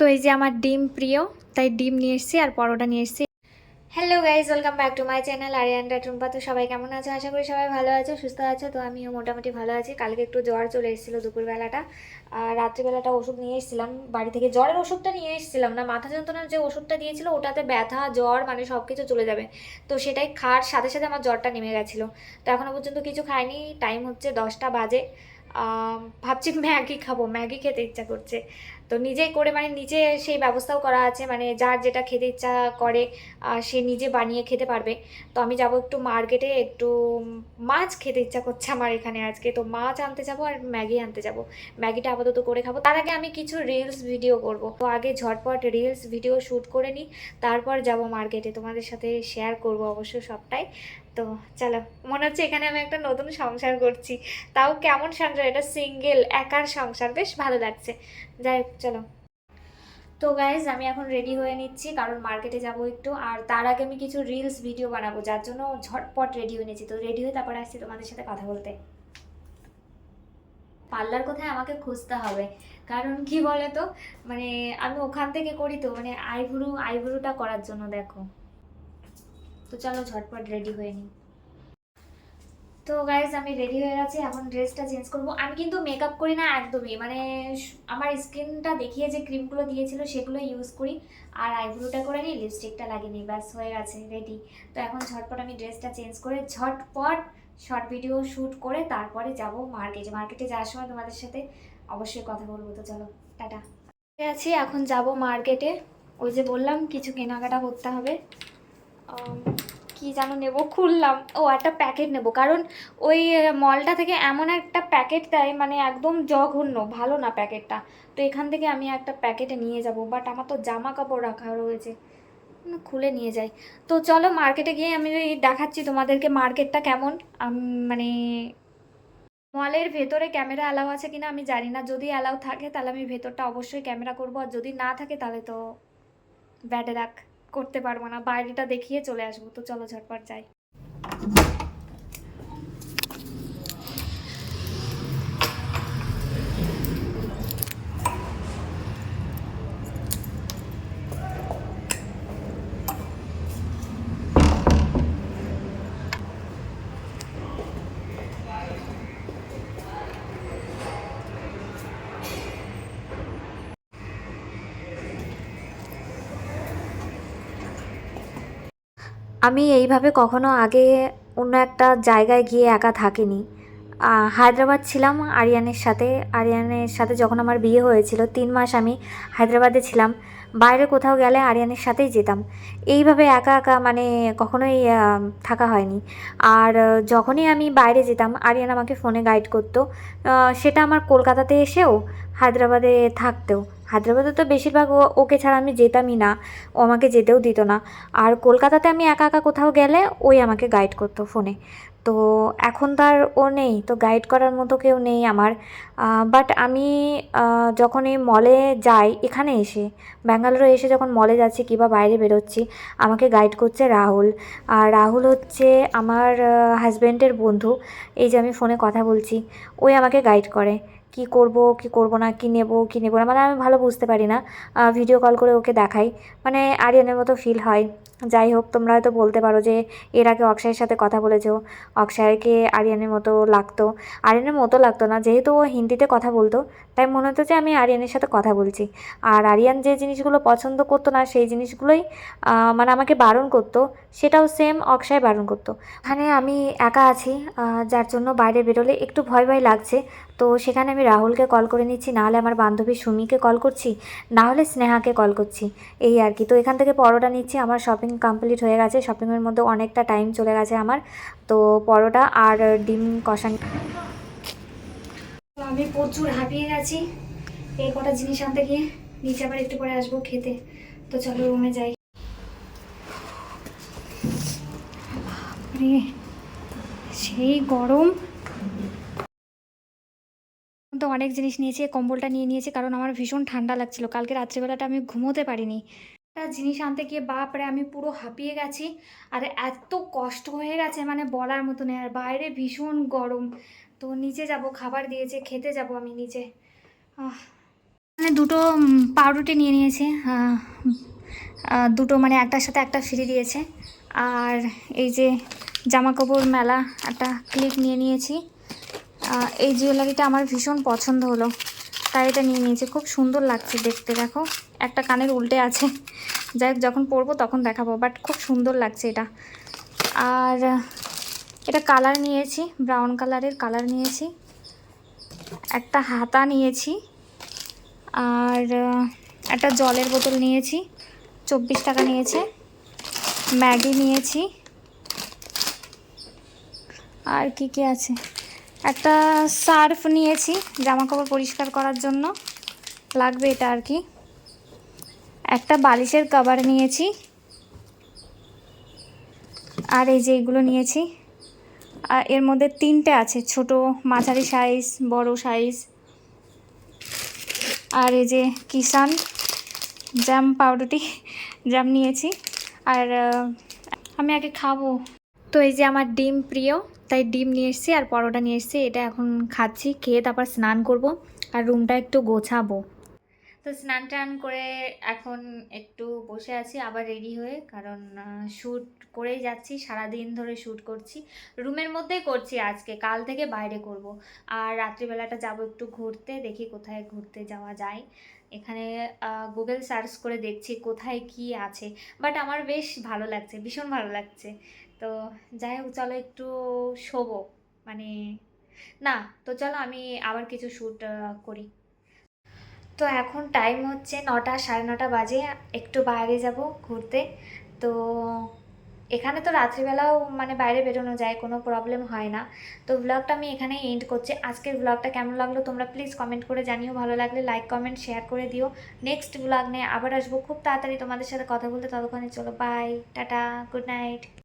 তো এই যে আমার ডিম প্রিয়, তাই ডিম নিয়ে এসেছি আর পরোটা নিয়ে এসেছি। Hello guys welcome back to my channel আরিয়ানরা Tumpa তো সবাই কেমন আছো? আশা করি সবাই ভালো আছো, সুস্থ আছো। তো আমিও মোটামুটি ভালো আছি। কালকে একটু জ্বর চলে এসেছিল দুপুরবেলাটা। আর রাত্রিবেলাটা ওষুধ নিয়ে এসেছিলাম। বাড়ি থেকে জ্বরের ওষুধটা নিয়ে এসেছিলাম না, মাথা যন্ত্রণার যে ওষুধটা দিয়েছিল, ওটাতে ব্যথা, জ্বর মানে সব কিছু চলে যাবে। তো সেটাই খাওয়ার সাথে সাথে আমার জ্বরটা নেমে গেছিল। তো এখনও পর্যন্ত কিছু খাইনি টাইম হচ্ছে দশটা বাজে। ভাবছি ম্যাগি খাব, ম্যাগি খেতে ইচ্ছা করছে। তো নিজেই করে মানে নিজে সেই ব্যবস্থাও করা আছে মানে যার যেটা খেতে ইচ্ছা করে সে নিজে বানিয়ে খেতে পারবে। তো আমি যাব একটু মার্কেটে, একটু মাছ খেতে ইচ্ছা করছে আমার এখানে আজকে। তো মাছ আনতে যাব আর ম্যাগি আনতে যাব। ম্যাগিটা আপাতত করে খাব। তার আগে আমি কিছু রিলস ভিডিও করব। তো আগে ঝটপট রিলস ভিডিও শ্যুট করে নিই, তারপর যাব মার্কেটে তোমাদের সাথে শেয়ার করব অবশ্য সবটাই। তো চলো, মনে হচ্ছে এখানে আমি একটা নতুন সংসার করছি। তাও কেমন সংসার? এটা সিঙ্গেল একার সংসার। বেশ ভালো লাগছে। যাই হোক, চলো। তো গাইজ আমি এখন রেডি হয়ে নিচ্ছি, কারণ মার্কেটে যাব একটু। আর তার আগে আমি কিছু রিলস ভিডিও বানাবো, যার জন্য ঝটপট রেডি হয়ে নিয়েছি তো রেডি হয়ে তারপর আসছি তোমাদের সাথে কথা বলতে। পার্লার কোথায় আমাকে খুঁজতে হবে? কারণ কি বলে তো মানে আমি ওখান থেকে করি তো মানে আইব্রু আইব্রুটা করার জন্য দেখো। তো চলো ঝটপট রেডি হয়ে নিই। তো গাইজ আমি রেডি হয়ে গেছি, এখন ড্রেসটা চেঞ্জ করব। আমি কিন্তু মেকআপ করি না একদমই মানে আমার স্কিনটা দেখিয়ে যে ক্রিমগুলো দিয়েছিল সেগুলো ইউজ করি। আর আইব্রোটা করে নিই লিপস্টিকটা লাগিয়ে নিই, ব্যাস, হয়ে গেছে রেডি তো এখন ঝটপট আমি ড্রেসটা চেঞ্জ করে ঝটপট শর্ট ভিডিও শ্যুট করে তারপরে যাব মার্কেটে মার্কেটে যাওয়ার সময় তোমাদের সাথে অবশ্যই কথা বলব, তো চলো, টাটা। আছি, এখন যাব মার্কেটে ওই যে বললাম, কিছু কেনাকাটা করতে হবে। কি যেন নেব, খুললাম। ও, একটা প্যাকেট নেব, কারণ ওই মলটা থেকে এমন একটা প্যাকেট দেয় মানে একদম জঘন্য, ভালো না প্যাকেটটা তো এখান থেকে আমি একটা প্যাকেটে নিয়ে যাব বাট আমার তো জামা কাপড় রাখা রয়েছে। খুলে নিয়ে যাই। তো চলো মার্কেটে গিয়ে আমি ওই দেখাচ্ছি তোমাদেরকে মার্কেটটা কেমন। মানে মলের ভেতরে ক্যামেরা অ্যালাউ আছে কিনা আমি জানি না। যদি অ্যালাউ থাকে, তাহলে আমি ভেতরটা অবশ্যই ক্যামেরা করব, আর যদি না থাকে, তাহলে তো ব্যাডে রাখ করতে পারব না বাইরেটা দেখিয়ে চলে আসব। তো চলো ঝটপট যাই। আমি এইভাবে কখনো আগে অন্য একটা জায়গায় গিয়ে একা থাকিনি। হায়দ্রাবাদ ছিলাম আরিয়ানের সাথে। আরিয়ানের সাথে যখন আমার বিয়ে হয়েছিল, তিন মাস আমি হায়দ্রাবাদে ছিলাম। বাইরে কোথাও গেলে আরিয়ানের সাথেই যেতাম। এইভাবে একা একা মানে কখনোই থাকা হয়নি। আর যখনই আমি বাইরে যেতাম, আরিয়ান আমাকে ফোনে গাইড করতো। সেটা আমার কলকাতাতে এসেও, হায়দ্রাবাদে থাকতেও। হায়দ্রাবাদে তো বেশিরভাগ ওকে ছাড়া আমি যেতামই না। ও আমাকে যেতেও দিত না। আর কলকাতাতে আমি একা একা কোথাও গেলে ওই আমাকে গাইড করতো ফোনে তো এখন তো আর ও নেই। তো গাইড করার মতো কেউ নেই আমার। বাট আমি যখন এই মলে যাই, এখানে এসে, ব্যাঙ্গালোরে এসে যখন মলে যাচ্ছি কিংবা বাইরে বেরোচ্ছি, আমাকে গাইড করছে রাহুল। আর রাহুল হচ্ছে আমার হাজব্যান্ডের বন্ধু। এই যে আমি ফোনে কথা বলছি, ওই আমাকে গাইড করে। কি করব কি করব না, কি নেব কি নেব না মানে আমি ভালো বুঝতে পারি না। ভিডিও কল করে ওকে দেখাই। মানে আরিয়ানের মতো ফিল হয়। যাই হোক, তোমরা হয়তো বলতে পারো যে এর আগে অক্ষয়ের সাথে কথা বলেছ। অক্ষয়কে আরিয়ানের মতো লাগতো। আরিয়ানের মতো লাগতো না, যেহেতু ও হিন্দিতে কথা বলতো তাই মনে হতো যে আমি আরিয়ানের সাথে কথা বলছি। আর আরিয়ান যে জিনিসগুলো পছন্দ করতো না, সেই জিনিসগুলোই মানে আমাকে বারণ করতো, সেটাও সেম অক্ষয় বারণ করতো। এখানে আমি একা আছি যার জন্য বাইরে বেরোলে একটু ভয় ভয় লাগছে। তো সেখানে আমি রাহুলকে কল করে নিচ্ছি, নাহলে আমার বান্ধবী সুমিকে কল করছি না হলে স্নেহাকে কল করছি, এই আর কি। তো এখান থেকে পরোটা নিচ্ছি, আমার শপিং কমপ্লিট হয়ে গেছে শপিংয়ের মধ্যে অনেকটা টাইম চলে গেছে আমার। তো পরোটা আর ডিম কষান। আমি প্রচুর হাঁপিয়ে গেছি। এই কটা জিনিস আনতে গিয়ে নিচে আবার একটু পরে আসব খেতে। তো চলো রুমে যাই। সেই গরম। তো অনেক জিনিস নিয়েছি, কম্বলটা নিয়ে নিয়েছি, কারণ আমার ভীষণ ঠান্ডা লাগছিল। কালকে রাত্রিবেলাটা আমি ঘুমোতে পারিনি। একটা জিনিস আনতে গিয়ে বাপরে, আমি পুরো হাঁপিয়ে গেছি। আর এত কষ্ট হয়ে গেছে মানে বলার মতো নেই। আর বাইরে ভীষণ গরম। তো নিচে যাব, খাবার দিয়েছে, খেতে যাব আমি নিচে। মানে দুটো পাউরুটি নিয়ে নিয়েছি। দুটো মানে একটার সাথে একটা ফ্রি দিয়েছে। আর এই যে জামা কাপড় মেলা একটা ক্লিপ নিয়ে নিয়েছি। এই জুয়েলারিটা আমার ভীষণ পছন্দ হলো। তাই এটা নিয়ে নিয়েছি। খুব সুন্দর লাগছে দেখতে, দেখো। একটা কানের উল্টে আছে। যাই যখন পরবো তখন দেখাবো বাট খুব সুন্দর লাগছে এটা। আর এটা কালার নিয়েছি ব্রাউন কালারের কালার নিয়েছি। একটা হাতা নিয়েছি, আর একটা জলের বোতল নিয়েছি, চব্বিশ টাকা নিয়েছে। ম্যাগি নিয়েছি। আর কি কি আছে? একটা সার্ফ নিয়েছি জামা কাপড় পরিষ্কার করার জন্য। লাগবে এটা আর কি। একটা বালিশের কভার নিয়েছি। আর এই যে এগুলো নিয়েছি। আর এর মধ্যে তিনটে আছে, ছোট, মাঝারি সাইজ বড় সাইজ আর এই যে কিষান জ্যাম পাউরুটি জ্যাম নিয়েছি। আর আমি আগে খাব। তো এই যে আমার ডিম প্রিয়, তাই ডিম নিয়ে এসেছি আর পরোটা নিয়ে এসেছি। এটা এখন খাচ্ছি, খেয়ে তারপর স্নান করব আর রুমটা একটু গোছাবো। তো স্নান টান করে এখন একটু বসে আছি, আবার রেডি হয়ে, কারণ শ্যুট করেই যাচ্ছি, সারাদিন ধরে শ্যুট করছি। রুমের মধ্যেই করছি আজকে, কাল থেকে বাইরে করব। আর রাত্রিবেলাটা যাব একটু ঘুরতে, দেখি কোথায় ঘুরতে যাওয়া যায়। এখানে গুগল সার্চ করে দেখছি কোথায় কি আছে। বাট আমার বেশ ভালো লাগছে, ভীষণ ভালো লাগছে। তো যাই হোক, চলো একটু শোবো। মানে না, তো চলো আমি আবার কিছু শ্যুট করি। তো এখন টাইম হচ্ছে নটা, সাড়ে নটা বাজে, একটু বাইরে যাব ঘুরতে। তো এখানে তো রাত্রিবেলাও মানে বাইরে বেরোনো যায়, কোনো প্রবলেম হয় না। তো ব্লগটা আমি এখানেই এন্ড করছি। আজকের ব্লগটা কেমন লাগল তোমরা প্লিজ কমেন্ট করে জানিও। ভালো লাগলে লাইক কমেন্ট শেয়ার করে দিও। নেক্সট ব্লগ নিয়ে আবার আসব। খুব তাড়াতাড়ি তোমাদের সাথে কথা বলতে ততক্ষণে চলো বাই টাটা গুড নাইট